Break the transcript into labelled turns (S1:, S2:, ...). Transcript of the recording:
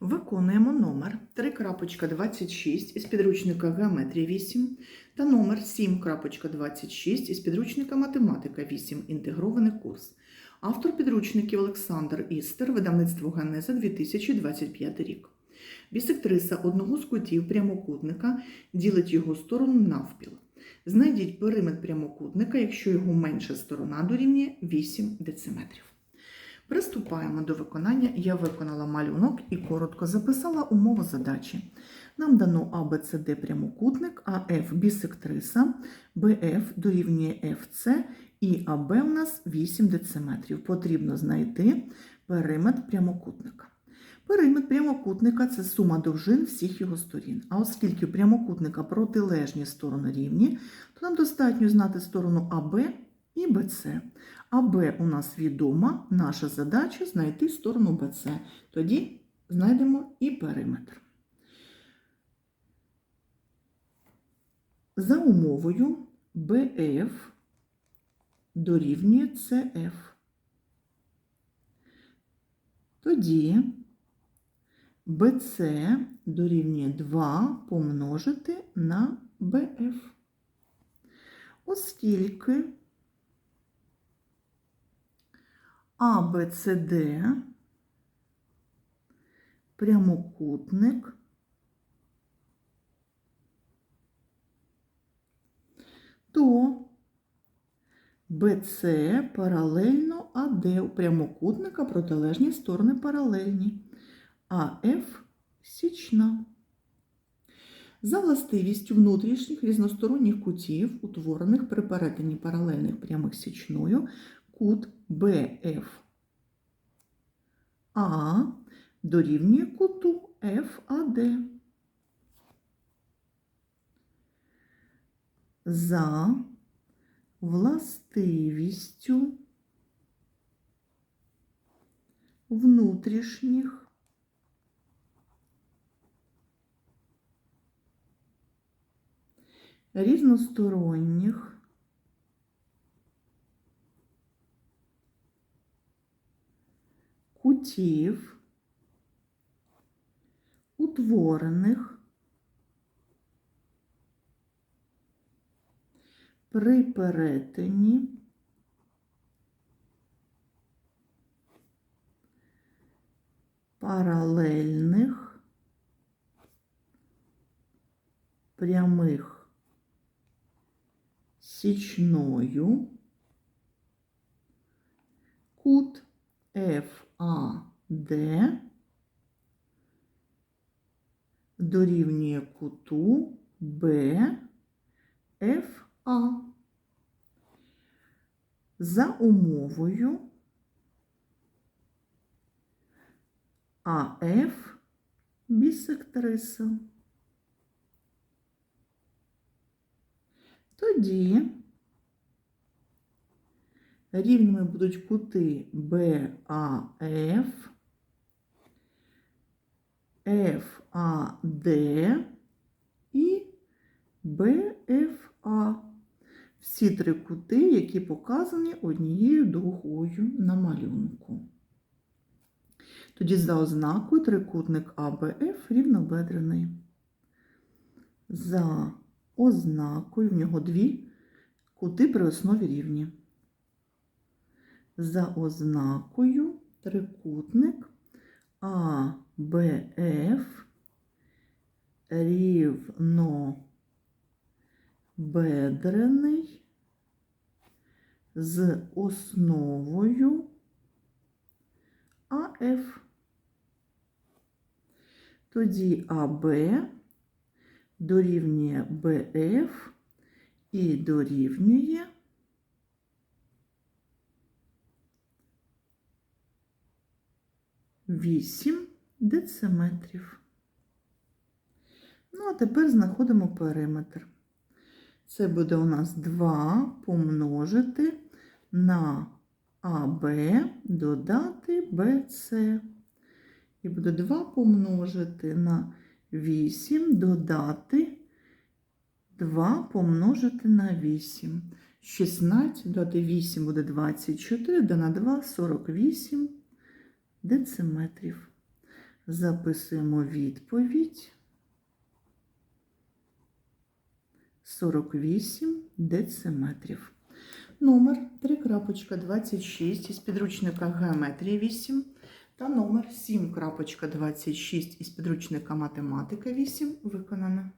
S1: Виконуємо номер 3.26 із підручника Геометрія 8 та номер 7.26 із підручника Математика 8. Інтегрований курс. Автор підручників Олександр Істер, видавництво Генеза 2025 рік. Бісектриса одного з кутів прямокутника ділить його сторону навпіл. Знайдіть периметр прямокутника, якщо його менша сторона дорівнює 8 дециметрів. Приступаємо до виконання. Я виконала малюнок і коротко записала умову задачі. Нам дано ABCD прямокутник, АФ бісектриса, БФ дорівнює FC і АБ у нас 8 дециметрів. Потрібно знайти периметр прямокутника. Периметр прямокутника це сума довжин всіх його сторін. А оскільки прямокутника протилежні сторони рівні, то нам достатньо знати сторону АБ і БЦ. АБ у нас відома, наша задача знайти сторону БЦ. Тоді знайдемо і периметр. За умовою BF дорівнює CF. Тоді BC дорівнює 2 помножити на BF. Оскільки ABCD прямокутник то BC паралельно АД у прямокутника протилежні сторони паралельні, а F січна. За властивістю внутрішніх різносторонніх кутів, утворених при перетині паралельних прямих січною, кут BF А дорівнює куту FAD. За властивістю внутрішніх різносторонніх кутів, утворених при перетині паралельних прямих січною кут FAD дорівнює куту BFA. За умовою АФ бісектриса. Тоді рівними будуть кути БАФ, ФАД і БФА. Всі три кути, які показані однією дугою на малюнку. Тоді за ознакою трикутник АБФ рівнобедрений. За ознакою в нього дві кути при основі рівні. За ознакою трикутник АБФ рівнобедрений з основою АФ. Тоді АБ дорівнює БФ і дорівнює вісім дециметрів. Ну, а тепер знаходимо периметр. Це буде у нас 2 помножити на АБ додати БЦ. І буде 2 помножити на 8 додати 2 помножити на 8. 16 додати 8 буде 24, да на 2 48 дециметрів. Записуємо відповідь. 48 дециметрів. Номер 3.26 із підручника Геометрія 8 та номер 7.26 із підручника Математика 8 виконано.